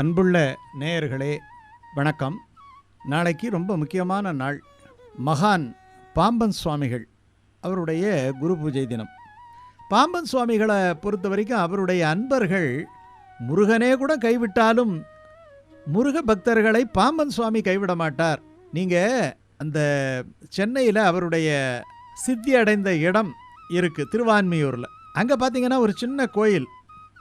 அன்புள்ள நேயர்களே வணக்கம். நாளைக்கு ரொம்ப முக்கியமான நாள் மகான் பாம்பன் சுவாமிகள் அவருடைய குரு பூஜை தினம். பாம்பன் சுவாமிகளை பொறுத்த வரைக்கும் அவருடைய அன்பர்கள் முருகனே கூட கைவிட்டாலும் முருக பக்தர்களை பாம்பன் சுவாமி கைவிட மாட்டார். நீங்கள் அந்த சென்னையில் அவருடைய சித்தி அடைந்த இடம் இருக்குது திருவான்மியூரில். அங்கே பார்த்தீங்கன்னா ஒரு சின்ன கோயில்.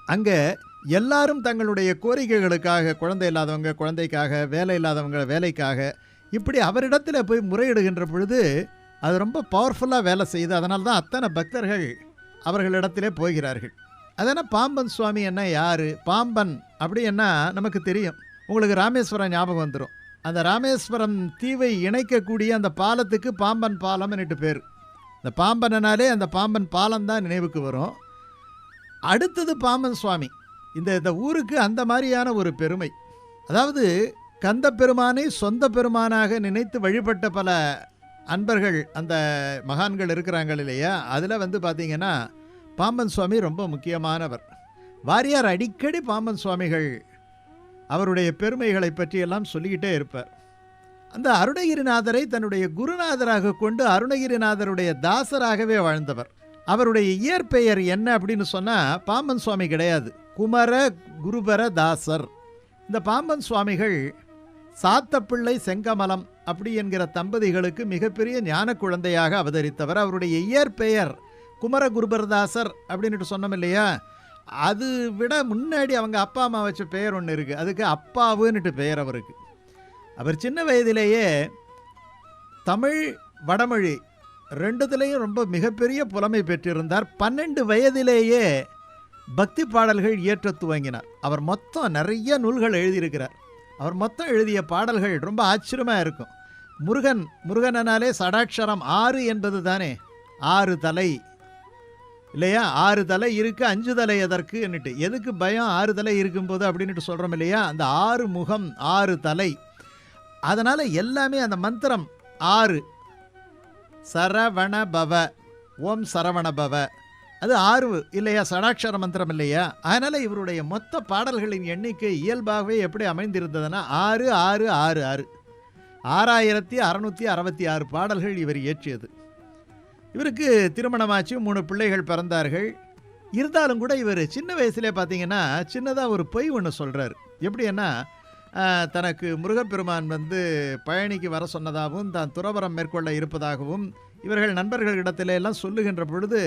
அங்கே எல்லாரும் தங்களுடைய கோரிக்கைகளுக்காக குழந்தை இல்லாதவங்க குழந்தைக்காக வேலை இல்லாதவங்க வேலைக்காக இப்படி அவரிடத்தில் போய் முறையிடுகின்ற பொழுது அது ரொம்ப பவர்ஃபுல்லாக வேலை செய்யுது. அதனால தான் அத்தனை பக்தர்கள் அவர்களிடத்திலே போகிறார்கள். அதனால் பாம்பன் சுவாமி என்ன யார்? பாம்பன் அப்படின்னா நமக்கு தெரியும். உங்களுக்கு ராமேஸ்வரம் ஞாபகம் வந்துடும் அந்த ராமேஸ்வரம் தீவை இணைக்கக்கூடிய அந்த பாலத்துக்கு பாம்பன் பாலம்னுட்டு பேர். இந்த பாம்பனாலே அந்த பாம்பன் பாலம் தான் நினைவுக்கு வரும். அடுத்தது பாம்பன் சுவாமி. இந்த இந்த ஊருக்கு அந்த மாதிரியான ஒரு பெருமை. அதாவது கந்த பெருமானை சொந்த பெருமானாக நினைத்து வழிபட்ட பல அன்பர்கள் அந்த மகான்கள் இருக்கிறாங்க இல்லையா? அதில் வந்து பார்த்திங்கன்னா பாம்பன் சுவாமி ரொம்ப முக்கியமானவர். வாரியார் அடிக்கடி பாம்பன் சுவாமிகள் அவருடைய பெருமைகளை பற்றியெல்லாம் சொல்லிக்கிட்டே இருப்பார். அந்த அருணகிரிநாதரை தன்னுடைய குருநாதராக கொண்டு அருணகிரிநாதருடைய தாசராகவே வாழ்ந்தவர். அவருடைய இயற்பெயர் என்ன அப்படின்னு சொன்னால் பாம்பன் சுவாமி கிடையாது. குமர குருபர தாசர் இந்த பாம்பன் சுவாமிகள் சாத்தப்பிள்ளை செங்கமலம் அப்படி என்கிற தம்பதிகளுக்கு மிகப்பெரிய ஞான குழந்தையாக அவதரித்தவர். அவருடைய இயற்பெயர் குமர குருபரதாசர் அப்படின்ட்டு சொன்னோம் இல்லையா? அது விட முன்னாடி அவங்க அப்பா அம்மா வச்ச பெயர் ஒன்று இருக்குது அதுக்கு அப்பாவுன்னுட்டு பெயர் அவருக்கு. அவர் சின்ன வயதிலேயே தமிழ் வடமொழி ரெண்டுத்துலேயும் ரொம்ப மிகப்பெரிய புலமை பெற்றிருந்தார். பன்னெண்டு வயதிலேயே பக்தி பாடல்கள் இயற்ற துவங்கினார். அவர் மொத்தம் நிறைய நூல்கள் எழுதியிருக்கிறார். அவர் மொத்தம் எழுதிய பாடல்கள் ரொம்ப ஆச்சரியமாக இருக்கும். முருகன் முருகனாலே சடாட்சரம் ஆறு என்பது தானே? ஆறு தலை. இல்லையா? ஆறு தலை இருக்குது அஞ்சு தலை எதற்கு என்னட்டு. எதுக்கு பயம்? ஆறு தலை இருக்கும்போது அப்படின்ட்டு சொல்கிறோம் இல்லையா? அந்த ஆறு முகம் ஆறு தலை. அதனால் எல்லாமே அந்த மந்திரம் ஆறு. சரவண பவ. ஓம் சரவண பவ. அது ஆர்வு இல்லையா? சடாட்சர மந்திரம் இல்லையா? அதனால் இவருடைய மொத்த பாடல்களின் எண்ணிக்கை இயல்பாகவே எப்படி அமைந்திருந்ததுன்னா ஆறு ஆறு ஆறு ஆறு. ஆறாயிரத்தி அறநூற்றி அறுபத்தி ஆறு பாடல்கள் இவர் இயற்றியது. இவருக்கு திருமணமாச்சு மூணு பிள்ளைகள் பிறந்தார்கள். இருந்தாலும் கூட இவர் சின்ன வயசுலேயே பார்த்தீங்கன்னா சின்னதாக ஒரு பொய் ஒன்று சொல்கிறார் எப்படின்னா தனக்கு முருகப்பெருமான் வந்து பழனிக்கு வர சொன்னதாகவும் தான் துறவரம் மேற்கொள்ள இருப்பதாகவும் இவர்கள் நண்பர்களிடத்தில எல்லாம் சொல்லுகின்ற பொழுது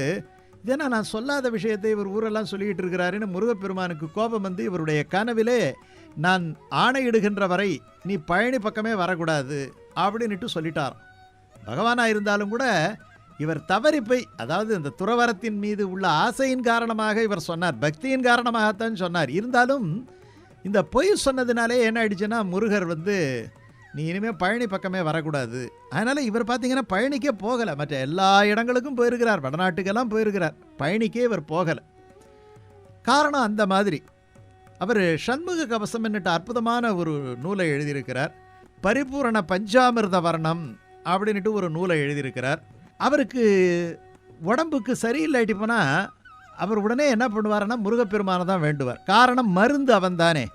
ஏன்னா நான் சொல்லாத விஷயத்தை இவர் ஊரெல்லாம் சொல்லிக்கிட்டு இருக்கிறாருன்னு முருகப்பெருமானுக்கு கோபம் வந்து இவருடைய கனவிலே நான் ஆணையிடுகின்ற வரை நீ பழனி பக்கமே வரக்கூடாது அப்படின்னுட்டு சொல்லிட்டார் பகவானாக இருந்தாலும் கூட இவர் தவறிப்பை அதாவது இந்த துறவரத்தின் மீது உள்ள ஆசையின் காரணமாக இவர் சொன்னார் பக்தியின் காரணமாகத்தான் சொன்னார். இருந்தாலும் இந்த பொய் சொன்னதுனாலே என்ன ஆயிடுச்சுன்னா முருகர் வந்து நீ இனிமேல் பழனி பக்கமே வரக்கூடாது. அதனால் இவர் பார்த்தீங்கன்னா பழனிக்கே போகலை. மற்ற எல்லா இடங்களுக்கும் போயிருக்கிறார். வடநாட்டுக்கெல்லாம் போயிருக்கிறார். பழனிக்கே இவர் போகலை. காரணம் அந்த மாதிரி. அவர் சண்முக கவசம் என்னட்டு அற்புதமான ஒரு நூலை எழுதியிருக்கிறார். பரிபூரண பஞ்சாமிர்த வர்ணம் அப்படின்ட்டு ஒரு நூலை எழுதியிருக்கிறார். அவருக்கு உடம்புக்கு சரியில்லாட்டி போனால் அவர் உடனே என்ன பண்ணுவார்னா முருகப்பெருமானை தான் வேண்டுவார். காரணம் மருந்து அவன் தானே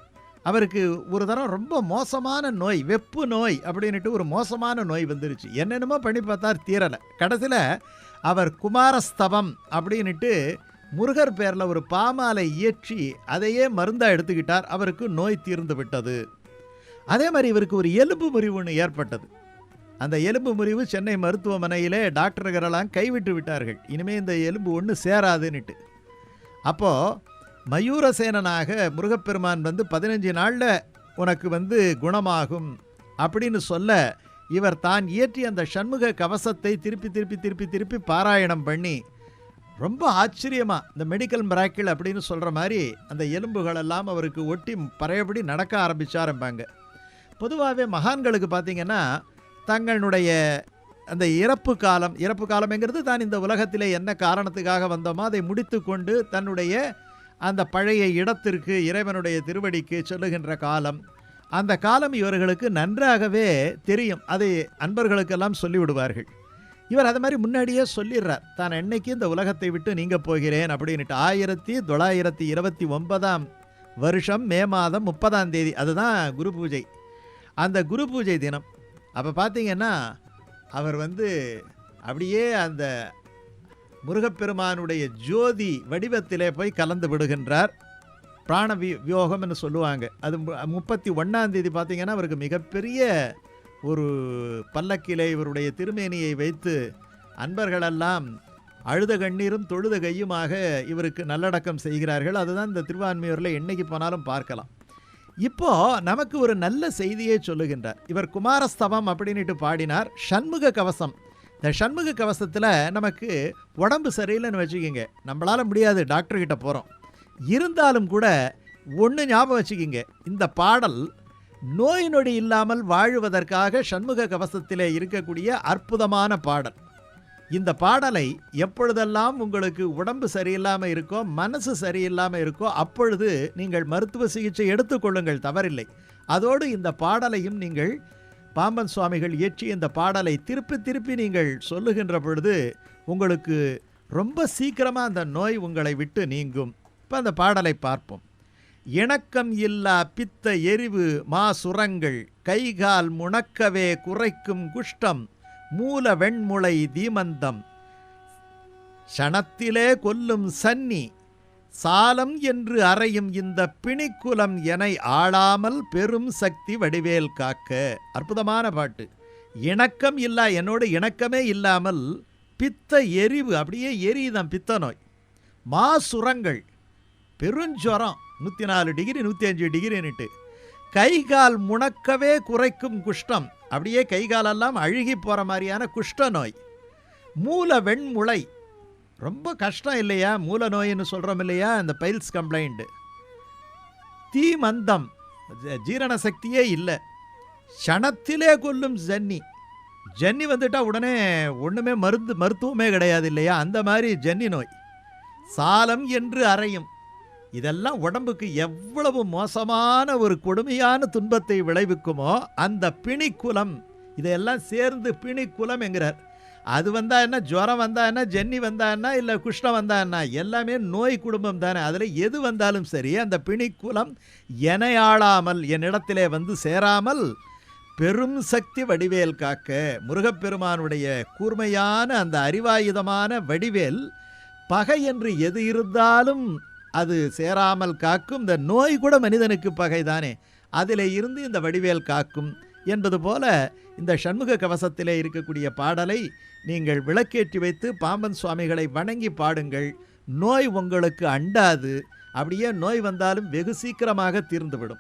அவருக்கு ஒரு தரம் ரொம்ப மோசமான நோய் வெப்பு நோய் அப்படின்ட்டு ஒரு மோசமான நோய் வந்துருச்சு. என்னென்னமோ பண்ணி பார்த்தார் தீரலை. கடைசியில் அவர் குமாரஸ்தவம் அப்படின்ட்டு முருகர் பேரில் ஒரு பாமாலை இயற்றி அதையே மருந்தாக எடுத்துக்கிட்டார். அவருக்கு நோய் தீர்ந்து விட்டது. அதே மாதிரி இவருக்கு ஒரு எலும்பு முறிவு ஒன்று ஏற்பட்டது. அந்த எலும்பு முறிவு சென்னை மருத்துவமனையிலே டாக்டர்களெல்லாம் கைவிட்டு விட்டார்கள். இனிமேல் இந்த எலும்பு ஒன்று சேராதுன்னுட்டு. அப்போது மயூரசேனனாக முருகப்பெருமான் வந்து பதினஞ்சு நாளில் உனக்கு வந்து குணமாகும் அப்படின்னு சொல்ல இவர் தான் இயற்றி அந்த சண்முக கவசத்தை திருப்பி திருப்பி திருப்பி திருப்பி பாராயணம் பண்ணி ரொம்ப ஆச்சரியமாக இந்த மெடிக்கல் மிராக்கிள் அப்படின்னு சொல்கிற மாதிரி அந்த எலும்புகளெல்லாம் அவருக்கு ஒட்டி பழையபடி நடக்க ஆரம்பித்தாரம்பாங்க பொதுவாகவே மகான்களுக்கு பார்த்திங்கன்னா தங்களுடைய அந்த இறப்பு காலம் இறப்பு காலம்ங்கிறது தான் இந்த உலகத்திலே என்ன காரணத்துக்காக வந்தோமோ அதை முடித்து கொண்டு தன்னுடைய அந்த பழைய இடத்திற்கு இறைவனுடைய திருவடிக்கு சொல்லுகின்ற காலம் அந்த காலம் இவர்களுக்கு நன்றாகவே தெரியும். அதை அன்பர்களுக்கெல்லாம் சொல்லிவிடுவார்கள். இவர் அது மாதிரி முன்னாடியே சொல்லிடுறார். தான் என்னைக்கு இந்த உலகத்தை விட்டு நீங்கள் போகிறேன் அப்படின்ட்டு ஆயிரத்தி தொள்ளாயிரத்தி இருபத்தி ஒன்பதாம் வருஷம் மே மாதம் முப்பதாம் தேதி அதுதான் குரு பூஜை. அந்த குரு பூஜை தினம். அப்போ பார்த்தீங்கன்னா அவர் வந்து அப்படியே அந்த முருகப்பெருமானுடைய ஜோதி வடிவத்திலே போய் கலந்து விடுகின்றார். பிராண வி வியோகம்னு சொல்லுவாங்க. அது முப்பத்தி ஒன்றாம் தேதி அவருக்கு மிகப்பெரிய ஒரு பல்லக்கிலே இவருடைய திருமேனியை வைத்து அன்பர்களெல்லாம் அழுத கண்ணீரும் தொழுத கையுமாக இவருக்கு நல்லடக்கம் செய்கிறார்கள். அதுதான் இந்த திருவான்மையூரில் என்னைக்கு போனாலும் பார்க்கலாம். இப்போ நமக்கு ஒரு நல்ல செய்தியை சொல்லுகின்றார். இவர் குமாரஸ்தவம் அப்படின்னுட்டு பாடினார். சண்முக கவசம். இந்த சண்முக கவசத்தில் நமக்கு உடம்பு சரியில்லைன்னு வச்சுக்கோங்க. நம்மளால முடியாது டாக்டர்கிட்ட போகிறோம் இருந்தாலும் கூட ஒன்று ஞாபகம் வச்சுக்கிங்க. இந்த பாடல் நோய் நொடி இல்லாமல் வாழுவதற்காக சண்முக கவசத்திலே இருக்கக்கூடிய அற்புதமான பாடல். இந்த பாடலை எப்பொழுதெல்லாம் உங்களுக்கு உடம்பு சரியில்லாமல் இருக்கோ மனசு சரியில்லாமல் இருக்கோ அப்பொழுது நீங்கள் மருத்துவ சிகிச்சை எடுத்துக்கொள்ளுங்கள் தவறில்லை. அதோடு இந்த பாடலையும் நீங்கள் பாம்பன் சுவாமிகள் இயற்றிய இந்த பாடலை திருப்பி திருப்பி நீங்கள் சொல்லுகின்ற பொழுது உங்களுக்கு ரொம்ப சீக்கிரமாக அந்த நோய் உங்களை விட்டு நீங்கும். இப்போ அந்த பாடலை பார்ப்போம். இணக்கம் இல்லா பித்த எரிவு மா சுரங்கள் கைகால் முணக்கவே குறைக்கும் குஷ்டம் மூல வெண்முளை தீமந்தம். சணத்திலே கொல்லும் சன்னி சாலம் என்று அறையும் இந்த பிணிக்குலம் என ஆளாமல் பெரும் சக்தி வடிவேல் காக்க. அற்புதமான பாட்டு. இணக்கம் இல்லா என்னோட இணக்கமே இல்லாமல் பித்த எரிவு அப்படியே எரியுதான் பித்த நோய். மாசுரங்கள் பெருஞ்சொரம் நூற்றி நாலு டிகிரி நூற்றி அஞ்சு டிகிரின்னுட்டு. கை கால் முணக்கவே குறைக்கும் குஷ்டம் அப்படியே கை காலெல்லாம் அழுகி போகிற மாதிரியான குஷ்ட நோய். மூல வெண்முளை ரொம்ப கஷ்டம் இல்லையா? மூல நோயின்னு சொல்கிறோம் இல்லையா? இந்த பைல்ஸ் கம்ப்ளைண்ட்டு தீ மந்தம். ஜீரண சக்தியே இல்லை. க்ஷணத்திலே கொல்லும் ஜன்னி. ஜன்னி வந்துட்டால் உடனே ஒன்றுமே மருந்து மருத்துவமே கிடையாது இல்லையா? அந்த மாதிரி ஜன்னி நோய். சாலம் என்று அறையும். இதெல்லாம் உடம்புக்கு எவ்வளவு மோசமான ஒரு கொடுமையான துன்பத்தை விளைவிக்குமோ அந்த பிணிக்குலம். இதையெல்லாம் சேர்ந்து பிணிக்குலம் என்கிறார். அது வந்தால் என்ன ஜுரம் வந்தால் என்ன ஜென்னி வந்தால் என்ன இல்லை குஷ்ணம் வந்தால் என்ன எல்லாமே நோய் குடும்பம் தானே. அதில் எது வந்தாலும் சரி அந்த பிணிக்குலம் எனையாளாமல் என்னிடத்திலே வந்து சேராமல் பெரும் சக்தி வடிவேல் காக்க முருகப்பெருமானுடைய கூர்மையான அந்த அறிவாயுதமான வடிவேல் பகை என்று எது இருந்தாலும் அது சேராமல் காக்கும். இந்த நோய் கூட மனிதனுக்கு பகைதானே. அதிலே இருந்து இந்த வடிவேல் காக்கும். என்பது போல இந்த சண்முக கவசத்திலே இருக்கக்கூடிய பாடலை நீங்கள் விளக்கேற்றி வைத்து பாம்பன் சுவாமிகளை வணங்கி பாடுங்கள். நோய் உங்களுக்கு அண்டாது. அப்படியே நோய் வந்தாலும் வெகு சீக்கிரமாக தீர்ந்துவிடும்.